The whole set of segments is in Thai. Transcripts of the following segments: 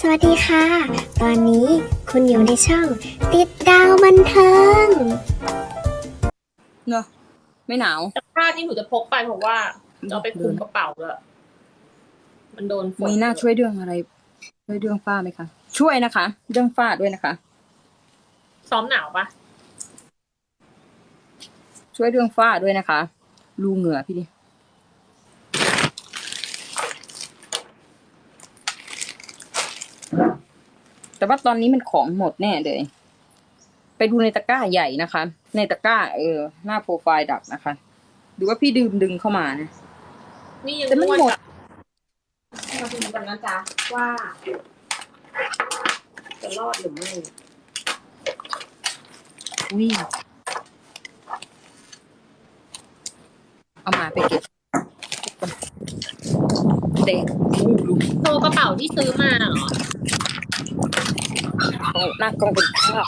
สวัสดีค่ะ ตอนนี้คุณอยู่ในช่อง ติดดาวบันเทิงเนอะไม่หนาว แต่ผ้านี่หนูจะพกไปเพราะว่าจะเอาไปคลุมกระเป๋าเลยมันโดนฝนมีหน้าช่วยเรื่องอะไร ช่วยเรื่องฝ้าไหมคะ ช่วยนะคะ เรื่องฝ้าด้วยนะคะ ซ้อมหนาวปะช่วยเรื่องฝ้าด้วยนะคะ รูเหงื่อพี่ดิ แต่ว่าตอนนี้มันของหมดแน่เลย ไปดูในตะกร้าใหญ่นะคะ ในตะกร้า เออ หน้าโปรไฟล์ดักนะคะหรือว่าพี่ดื่มดึงเข้ามานะนี่ยังแต่มันนวดหมดกับมาดูกันนะจ๊ะว่าจะรอดหรือไม่อุ้ยเอามาไปเก็บเด็กอู้ดูโชว์กระเป๋าที่ซื้อมาเหรอ เอาหน้ากล้องเป็นภาพ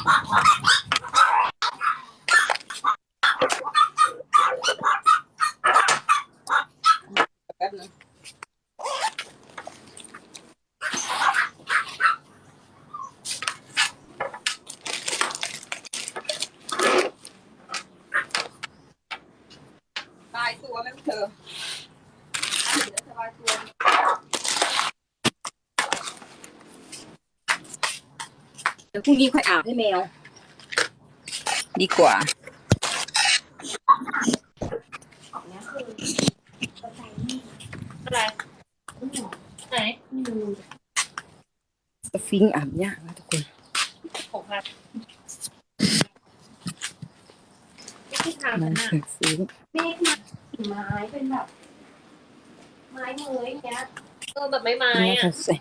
แป๊บนึงตายตัวไหมเธอสบายตัว เดี๋ยวพรุ่งนี้ค่อยอาบให้แมว ดีกว่า อะไรไหนสฟิงค์อาบยากนะทุกคน ของใครไม่ใช่ทางมันั้นนสน่ะฟิงค์เมฆมากิ่งไม้เป็นแบบ ไม้เมยอย่างเงี้ยเออแบบไม้ไม้น่าอะจะใส่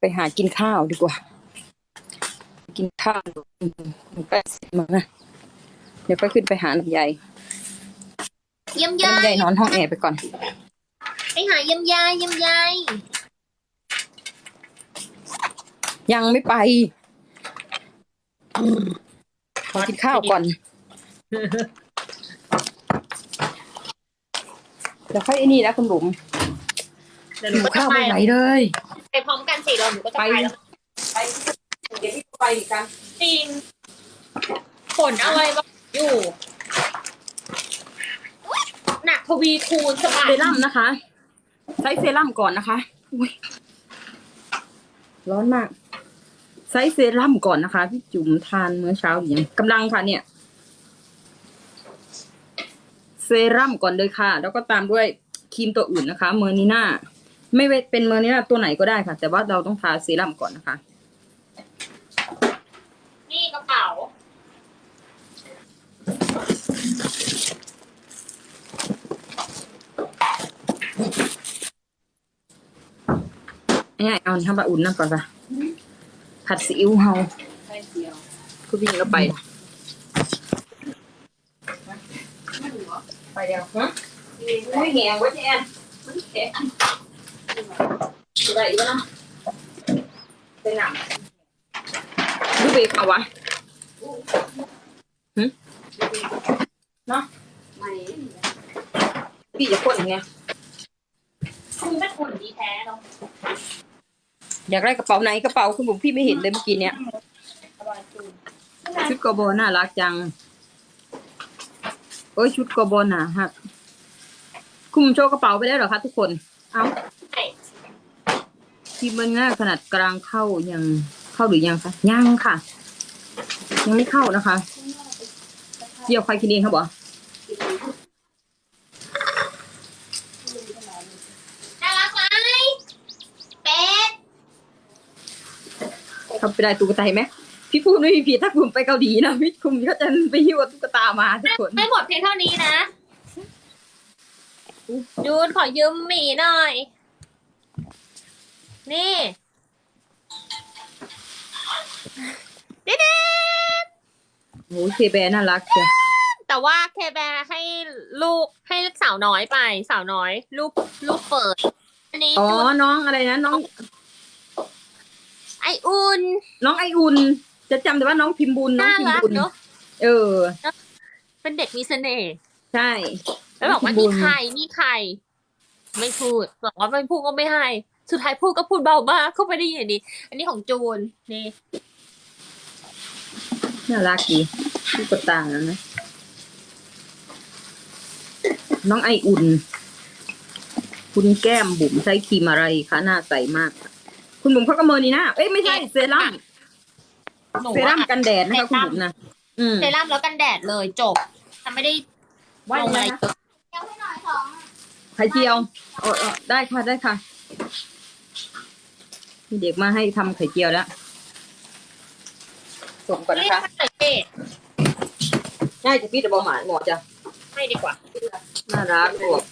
ไปหากินข้าวดีกว่า กินข้าวอืมแปดสิบมานะเดี๋ยวก็ขึ้นไปหาลำไยเยี่ยมยาลำไยนอนห้องแอร์ไปก่อน ไปหาเยี่ยมยายเยี่ยมยายยังไม่ไปขอกินข้าวก่อน เดี๋ยวค่อยไอ้นี่นะคุณบุ๋มเดี๋ยวหหินูวก็จะข้าวไปไปไหนเลยไปพร้อมกันสี่เราหนูก็จะไปไป แล้ว ไปเดี๋ยวพี่ไปอีกกัน จริงฝนอะไรบ้างอยู่ หนักทวีคูณสบายเซรั่มนะคะ ใช้เซรั่มก่อนนะคะอุ๊ยร้อนมาก ใช้เซรั่มก่อนนะคะ พี่จุ๋มทานเมื่อเช้าหรือยังกำลังค่ะเนี่ย เซรั่มก่อนเลยค่ะ แล้วก็ตามด้วยครีมตัวอื่นนะคะ เมอร์นีน่า ไม่ว่าเป็นเมอร์นีน่าตัวไหนก็ได้ค่ะ แต่ว่าเราต้องทาเซรั่มก่อนนะคะ นี่กระเป๋าง่ายๆเอาทำมาอุ่นน้ำก่อนค่ะผัดซีอิ๊วเฮาใช่เดียวคุณพี่ก็ไปนะไปเดียวฮะไม่แหงไว้แทนมันแข็งอะไรอีกวะเนาะเป็นหนังดู เบรกเอาวะหึเนาะไม่พี่จะพ่นไงคุณเป็นคนดีแท้เนาะอยากได้กระเป๋าไหนกระเป๋าคุณบุ๋มพี่ไม่เห็นเลยเมื่อกี้เนี้ยชุดกบอน่ารักจังโอ้ยชุดกบอน่ะฮักคุณโชว์กระเป๋าไปแล้วเหรอคะทุกคน เอาใช่ทีมันง่ายขนาดกลางเข้ายัง เข้าหรือยังคะยังค่ะ ยังไม่เข้านะคะเกี่ยวใครกินเองครับบอน่ารักไหมเป็ดทำไปได้ตุ๊กตาเห็นไหมพี่พูดไม่มีผิดถ้าคุณไปเกาหลีนะพี่คุณก็จะไปหิ้วตุ๊กตามาทุกคนไม่หมดเพียงเท่านี้นะยูนขอยืมหมีหน่อย นี่เด็ด โอ้ยเคแบร์น่ารักจ้ะๆแต่ว่าเคแบร์ให้ลูกให้สาวน้อยไป สาวน้อย ลูกลูกเปิด อันนี้อ๋อจูนน้องอะไรนะน้อง ไออุ่นน้องไออุ่น จะจำแต่ว่าน้องพิมพ์บุญน้องน่าพิมรัพ์กบุญเนาะเออ เป็นเด็กมีเสน่ห์ใช่แล้วบอกว่าพิมีมพ์บุญไข่มีไข่ไม่พูดบอกว่าไม่พูดก็ไม่ให้ สุดท้ายพูดก็พูดเบามากเขาไม่ได้ยินอันนี้อันนี้ของจูนนี่ น่ารักดีลูกกระต่างแล้วนะ น้องไออุ่น คุณแก้มบุ๋มใช้ครีมอะไรคะหน้าใสมากค่ะคุณบุ๋มเขาก็เมินนี่นะเอ้ยไม่ใช่เซรั่มหนูเซรั่มว่ากันแดดนะคะคุณบุ๋มนะอืมเซรั่มแล้วกันแดดเลยจบทำไม่ได้ว่าลยังงอะไงไรนะเยอะไข่เจียวเออเออได้ค่ะได้ค่ะมีเด็กมาให้ทำไข่เจียวแล้ว ส่งก่อนนี่นะคะสังเกตง่ายจะพี่จะบอกหมาหมอจะให้ดีกว่าน่ารักบวก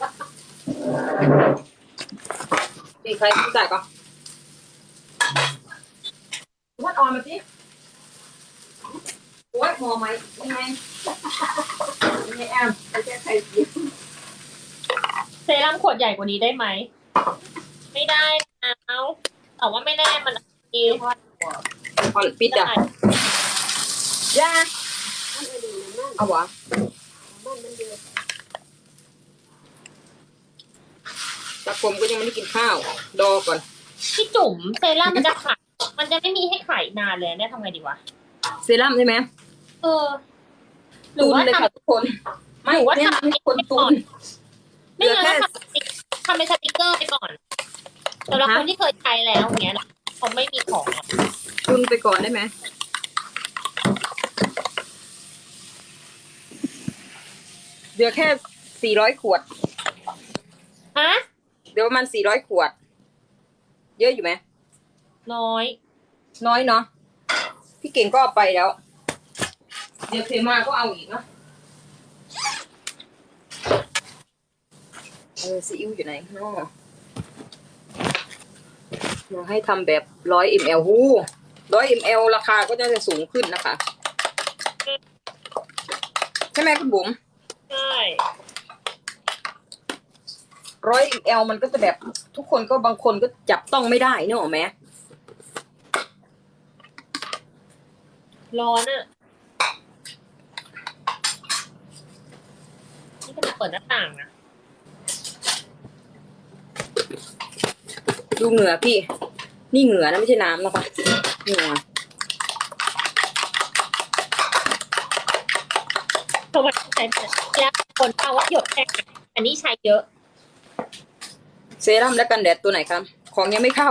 นี่ใครจ่ายก่อนวัดออนมาสิวัดหมอไหมยังไงยังไงแอมไปแก้ไข่เจียวเซรั่มขวดใหญ่กว่านี้ได้ไหม ไม่ได้นะเอาแต่ว่าไม่แน่มันดีอ่อนปิดอะได้ ย่าเอาวะตะผมก็ยังไม่ได้กินข้าว ดอก่อน พี่จุ๋มเซรั่มมันจะขายมันจะไม่มีให้ขายนานเลยเนี่ยทำไงดีวะ เซรั่มใช่ไหมเออ หรืตุอนว่าเลยทำค่ะทุกคน ไม่หรือว่าแนะทำนำให้คนตุนไม่งั้นก็ทำสติ๊กทำเป็นสติกเกอร์ไปก่อนสำหรับฮะคนที่เคยใช้แล้วอย่างเงี้ยนะเขาไม่มีของอะตุนไปก่อนได้ไหม เดี๋ยวแค่สี่ร้อยขวด ฮะเดี๋ยวประมาณสี่ร้อยขวด เยอะอยู่ไหม น้อย น้อยเนาะ พี่เก่งก็เอาไปแล้ว เดี๋ยวเคมาก็เอาอีกเนาะ เออซีอิ๊วอยู่ไหนเนาะอยากให้ทำแบบร้อยมลหูร้อยมลราคาก็จะสูงขึ้นนะคะ ใช่ไหมคุณบุ๋ม ใช่ร้อยมลมันก็จะแบบทุกคนก็บางคนก็จับต้องไม่ได้เนกอะไหมร้อนอะนี่ขนาดเปิดหน้าต่างนะดูเหงื่อพี่ นี่เหงื่อนะไม่ใช่น้ำนะคะเหงื่อเพราะว่าใช้แล้ว คนเอาว่าหยดแค่ไหนอันนี้ใช้เยอะ เซรั่มและกันแดดตัวไหนครับ ของยังไม่เข้า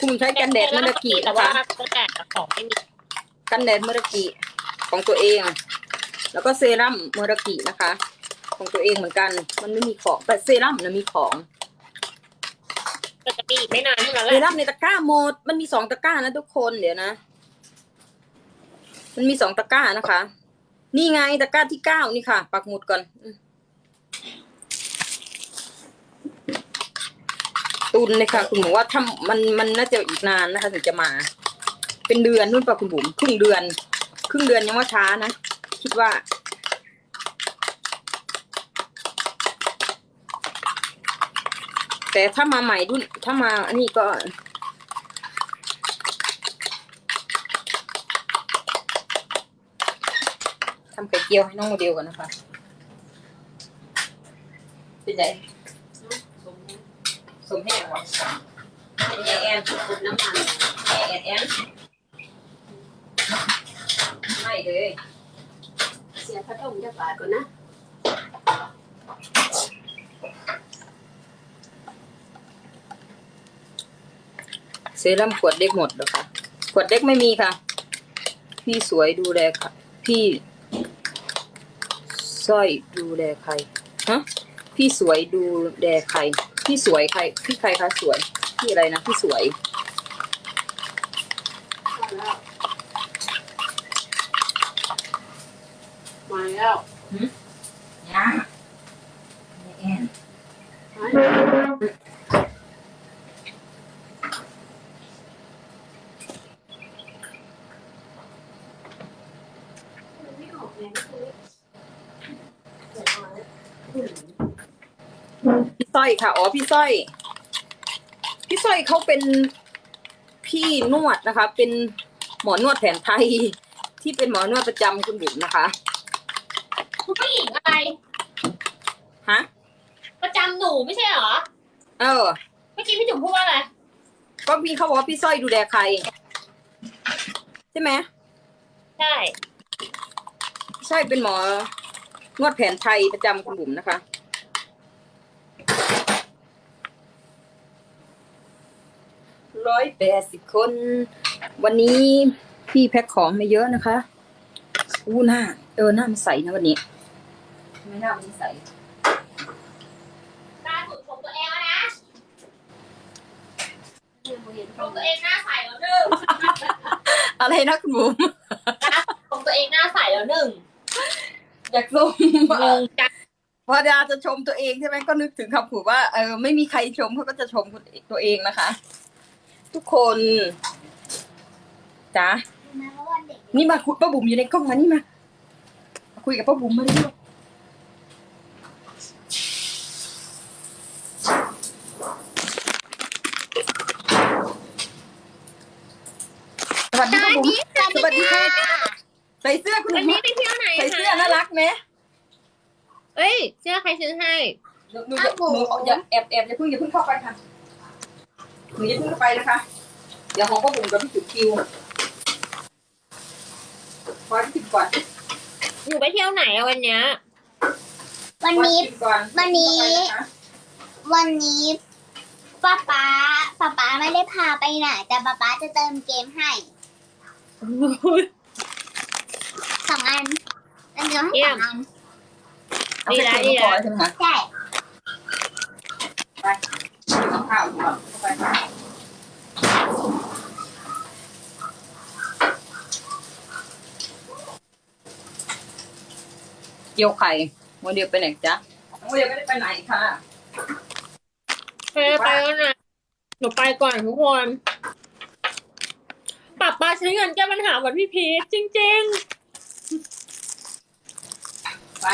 คุณใช้กันแดดเมอร์กิแต่นะว่าคะกันแดดกับของไม่มี กันแดดเมอร์กิของตัวเอง แล้วก็เซรั่มเมอร์กินะคะ ของตัวเองเหมือนกัน มันไม่มีของแต่เซรั่มนะมีของก็จะมีอีกไม่นานเท่านั้นแหเซละรั่มในตะกร้าหมด มันมีสองตะกร้านะทุกคนเดี๋ยวนะ มันมีสองตะกร้านะคะ นี่ไงตะกร้าที่เก้านี่ค่ะ ปักหมุดก่อน ตุนเลยค่ะ คุณบอกว่าถ้ามันมันน่าจะอีกนานนะคะถึงจะมา เป็นเดือนนู่นป่ะคุณบุ๋มครึ่งเดือน ครึ่งเดือนยังว่าช้านะ คิดว่าแต่ถ้ามาใหม่รุ่นถ้ามาอันนี้ก็ ทำไข่เจียวให้น้องโมเดลก่อนนะคะ เป็นไงสมแห้งวะเป็นไงแอนน้ำมันแอนแอนแอนไม่เลย เสียพัดลมจะบาทก่อนนะเซรั่มขวดเล็กหมดเหรอคะ ขวดเล็กไม่มีค่ะ พี่สวยดูแลค่ะ พี่ สร้อยดูแลใครฮะพี่สวยดูแลใคร พี่สวยใคร พี่ใครคะสวย พี่อะไรนะพี่สวย มาแล้วยังแอน ไม่ออกเลย พี่สร้อยค่ะ อ๋อ พี่สร้อย พี่สร้อยเขาเป็นพี่นวดนะคะ เป็นหมอนวดแผนไทย ที่เป็นหมอนวดประจำคุณบุ๋มนะคะ คุณผู้หญิงอะไร ฮะ ประจำหนูไม่ใช่เหรอ เออ เมื่อกี้พี่จุ๋มพูดว่าอะไร ก็พี่เขาบอกว่าพี่สร้อยดูแลใคร ใช่ไหม ใช่ ใช่เป็นหมอ นวดแผนไทยประจำคุณบุ๋มนะคะ ร้อยแปดสิบคน วันนี้พี่แพ็คของมาเยอะนะคะ อู้หน้า เออหน้ามันใสนะวันนี้ทำไม่หน้ามันใสล่าสุดชมตัวเองแล้วนะชมตัวเองหน้าใสแล้วหนึ่งอะไรนะคุณบุ๋มชมตัวเองหน้าใสแล้วหนึ่ง อยากชมงงจังพอดาจะชมตัวเองใช่ไหมก็นึกถึงคำพูดว่าเออไม่มีใครชมเขาก็จะชมตัวเองนะคะ ทุกคนจ้านี่มาคุยป้าบุ๋มอยู่ในกล้องมานี่มามาคุยกับป้าบุ๋มมาดิลูกสวัสดีป้าบุ๋มสวัสดีค่ะใส่เสื้อคุณ วัน บุ๋ นี้ ม ไปเที่ยวไหน ใส่ คะ เสื้อน่ารักไหม เอ้ย เสื้อใครซื้อให้หนูหนูอย่าหนูอย่าแอบแอบอย่าเพิ่งอย่าเพิ่งเข้าไปค่ะหนูอย่าเพิ่งเข้าไปนะคะ เดี๋ยวของป้าบุ๋มกับพี่จุ๋คิวขอพี่จุ๋ก่อนหนูไปเที่ยวไหนอะวันเนี้ยวันนี้ ขอพี่จุ๋ก่อนวันนี้วันนี้ป้าป๊าป้าป๊าไม่ได้พาไปไหน แต่ป้าป๊าจะเติมเกมให้สองอันอันเดียวให้สองอัน เอาไปเก็บก่อนใช่ไหมคะใช่ไปเอาข้าวก่อนเข้าไปเกี่ยวไข่โมเดลไปไหนจ๊ะโมเดลไม่ได้ไปไหนค่ะไปไปแล้วนะหนูไปก่อนทุกคนป้าป้าใช้เงินแก้ปัญหาเหมือนพี่พีชจริงไป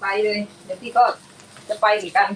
ไปเลย เดี๋ยวพี่ก็จะไปเหมือนกัน